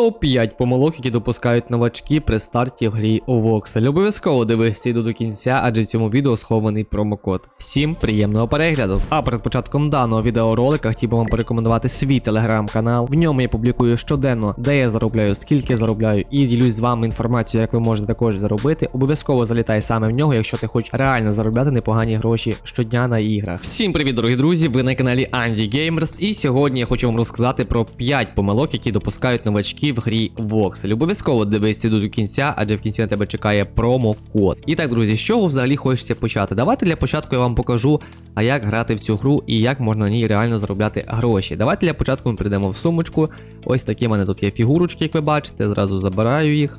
Топ-5 помилок, які допускають новачки при старті в грі Voxel. Обов'язково дивись відео до кінця, адже в цьому відео схований промокод. Всім приємного перегляду. А перед початком даного відеоролика хотів би вам порекомендувати свій телеграм-канал. В ньому я публікую щоденно, де я заробляю, скільки заробляю, і ділюсь з вами інформацією, як ви можете також заробити. Обов'язково залітай саме в нього, якщо ти хочеш реально заробляти непогані гроші щодня на іграх. Всім привіт, дорогі друзі! Ви на каналі Andy Gamers, і сьогодні я хочу вам розказати про 5 помилок, які допускають новачки в грі Voxel. Обов'язково дивись до кінця, адже в кінці на тебе чекає промокод. І так, друзі, з чого взагалі хочеться почати? Давайте для початку я вам покажу, а як грати в цю гру і як можна на ній реально заробляти гроші. Давайте для початку ми прийдемо в сумочку. Ось такі в мене тут є фігурочки, як ви бачите, зразу забираю їх.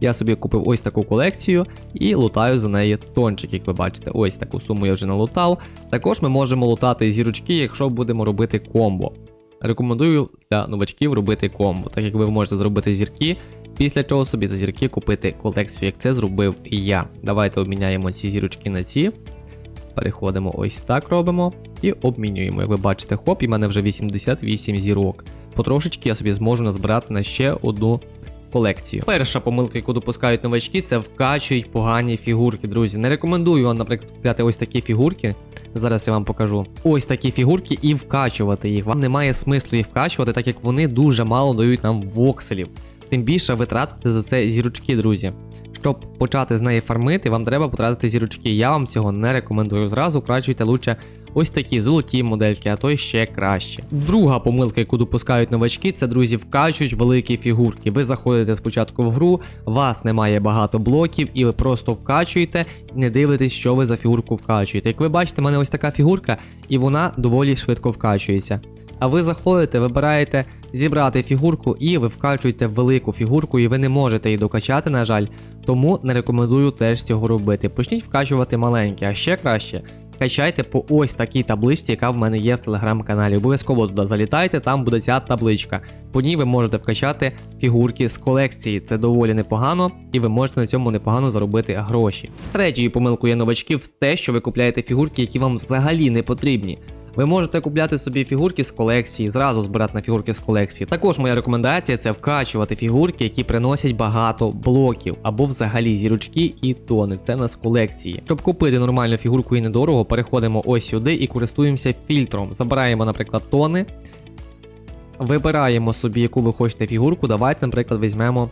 Я собі купив ось таку колекцію і лутаю за неї тончик, як ви бачите. Ось таку суму я вже налутав. Також ми можемо лутати зірочки, якщо будемо робити комбо. Рекомендую для новачків робити комбо, так як ви можете зробити зірки, після чого собі за зірки купити колекцію, як це зробив я. Давайте обміняємо ці зірочки на ці. Переходимо ось так робимо і обмінюємо. Як ви бачите, хоп, і в мене вже 88 зірок. Потрошечки я собі зможу назбирати на ще одну колекцію. Перша помилка, яку допускають новачки, це вкачують погані фігурки, друзі. Не рекомендую вам, наприклад, купляти ось такі фігурки. Зараз я вам покажу. Ось такі фігурки і вкачувати їх. Вам немає смислу їх вкачувати, так як вони дуже мало дають нам вокселів. Тим більше витратити за це зірочки, друзі. Щоб почати з неї фармити, вам треба потратити зірочки. Я вам цього не рекомендую. Зразу вкачуйте лучше ось такі золоті модельки, а то ще краще. Друга помилка, яку допускають новачки, це друзі, вкачують великі фігурки. Ви заходите спочатку в гру, вас немає багато блоків, і ви просто вкачуєте, не дивитесь, що ви за фігурку вкачуєте. Як ви бачите, в мене ось така фігурка, і вона доволі швидко вкачується. А ви заходите, вибираєте зібрати фігурку, і ви вкачуєте велику фігурку, і ви не можете її докачати, на жаль. Тому не рекомендую теж цього робити. Почніть вкачувати маленькі, а ще краще. Качайте по ось такій табличці, яка в мене є в телеграм-каналі. Обов'язково туди залітайте, там буде ця табличка. По ній ви можете вкачати фігурки з колекції. Це доволі непогано, і ви можете на цьому непогано заробити гроші. Третьою помилкою новачків те, що ви купляєте фігурки, які вам взагалі не потрібні. Ви можете купляти собі фігурки з колекції, зразу збирати на фігурки з колекції. Також моя рекомендація це вкачувати фігурки, які приносять багато блоків, або взагалі зірочки і тони. Це в нас колекції. Щоб купити нормальну фігурку і недорого, переходимо ось сюди і користуємося фільтром. Забираємо, наприклад, тони. Вибираємо собі, яку ви хочете фігурку. Давайте, наприклад, візьмемо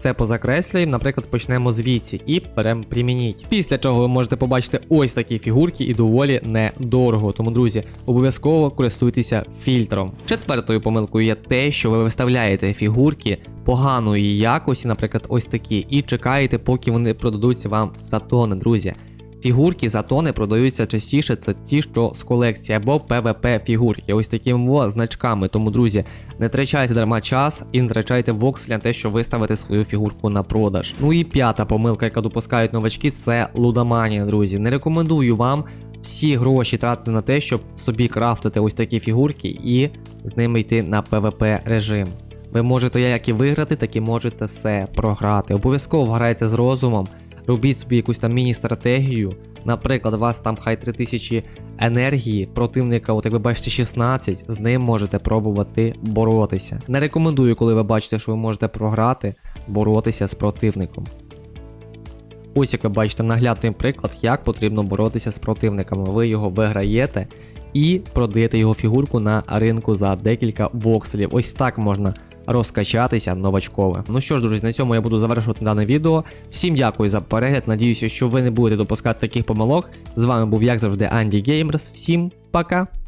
це позакреслюємо, наприклад, почнемо звідси і беремо примініть. Після чого ви можете побачити ось такі фігурки і доволі недорого. Тому, друзі, обов'язково користуйтеся фільтром. Четвертою помилкою є те, що ви виставляєте фігурки поганої якості, наприклад, ось такі, і чекаєте, поки вони продадуться вам за тони, друзі. Фігурки за тони продаються частіше, це ті, що з колекції або PvP фігурки, ось такими значками. Тому, друзі, не втрачайте дарма час і не втрачайте воксель на те, що виставити свою фігурку на продаж. Ну і п'ята помилка, яка допускають новачки, це лудоманія, друзі. Не рекомендую вам всі гроші тратити на те, щоб собі крафтити ось такі фігурки і з ними йти на PvP режим. Ви можете як і виграти, так і можете все програти. Обов'язково грайте з розумом. Робіть собі якусь там міні-стратегію. Наприклад, у вас там хай 3000 енергії, противника, от як ви бачите, 16, з ним можете пробувати боротися. Не рекомендую, коли ви бачите, що ви можете програти, боротися з противником. Ось як ви бачите, наглядний приклад, як потрібно боротися з противниками. Ви його виграєте і продаєте його фігурку на ринку за декілька вокселів. Ось так можна розкачатися новачкове. Ну що ж, друзі, на цьому я буду завершувати дане відео. Всім дякую за перегляд. Надіюся, що ви не будете допускати таких помилок. З вами був, як завжди, Анді Геймерс. Всім пока!